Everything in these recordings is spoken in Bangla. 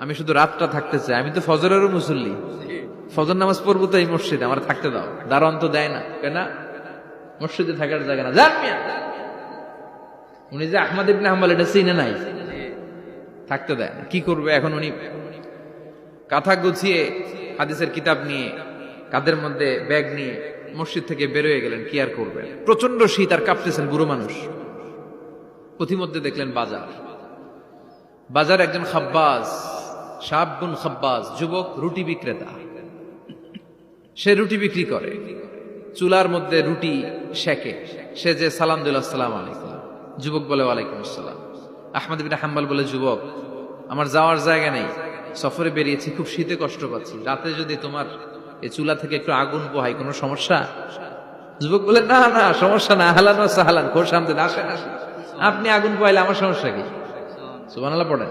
আমি শুধু রাতটা থাকতে চাই। আমি তো ফজরেরও মুসল্লি। ফজর নামাজ পড়ব তো এই মসজিদে আমার থাকতে দাও। দারোয়ান তো দেয় না। কেন মসজিদে থাকার জায়গা না। যান উনি যে আহমদ ইবিন হাম্বাল এটা চিনে নাই। থাকতে দেয় না। কি করবে এখন উনি? কাঁথা গুছিয়ে হাদিসের কিতাব নিয়ে কাদের মধ্যে ব্যাগ নিয়ে মসজিদ থেকে বেরোয় গেলেন কি আর করবেন প্রচণ্ড শীত আর কাঁপতেছেন বুড়ো মানুষ। পথিমধ্যে দেখলেন বাজার। বাজার একজন খাব্বাজ। সাবগুন খাব্বাজ, যুবক, রুটি বিক্রেতা। সে রুটি বিক্রি করে। চুলার মধ্যে রুটি শেখে সে যে সালাম দিল আসসালাম আলাইকুম। যুবক বলে, ওয়ালাইকুম আসসালাম। আহমদ বিন হাম্বাল বলে, যুবক, আমার যাওয়ার জায়গা নেই। সফরে বেরিয়েছি, খুব শীতে কষ্ট পাচ্ছি। রাতে যদি তোমার এই চুলা থেকে একটু আগুন পোহাই কোনো সমস্যা? যুবক বলে, না না, সমস্যা না। হালান সাহালান খোর সামনে আসেন। আপনি আগুন পোহাইলে আমার সমস্যা কি? সুবহানাল্লাহ, পড়েন।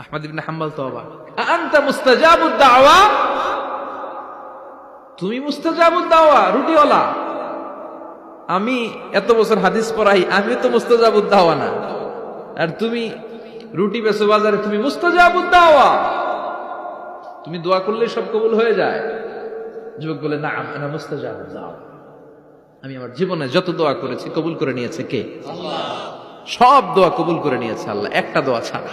আহমদ ইবনে হাম্বল তো অবাক আনতা মুস্তাজাবুদ দাওয়া? তুমি মুস্তাজাবুদ দাওয়া রুটিওয়ালা। আমি এত বছর হাদিস পড়াই আমি তো মুস্তাজাবুদ দাওয়া না। আর তুমি রুটি বেসো বাজারে তুমি মুস্তাজাবুদ দাওয়া। তুমি দোয়া করলে সব কবুল হয়ে যায়। যুবক বলে না আমি মুস্তাজাবুদ দাওয়া। আমি আমার জীবনে যত দোয়া করেছি কবুল করে নিয়েছে কে? সব দোয়া কবুল করে নিয়েছে আল্লাহ একটা দোয়া ছাড়া।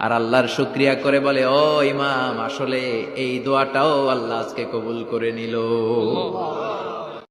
আর আল্লাহর শুক্রিয়া করে বলে, ও ইমাম, আসলে এই দোয়াটাও আল্লাহ আজকে কবুল করে নিল।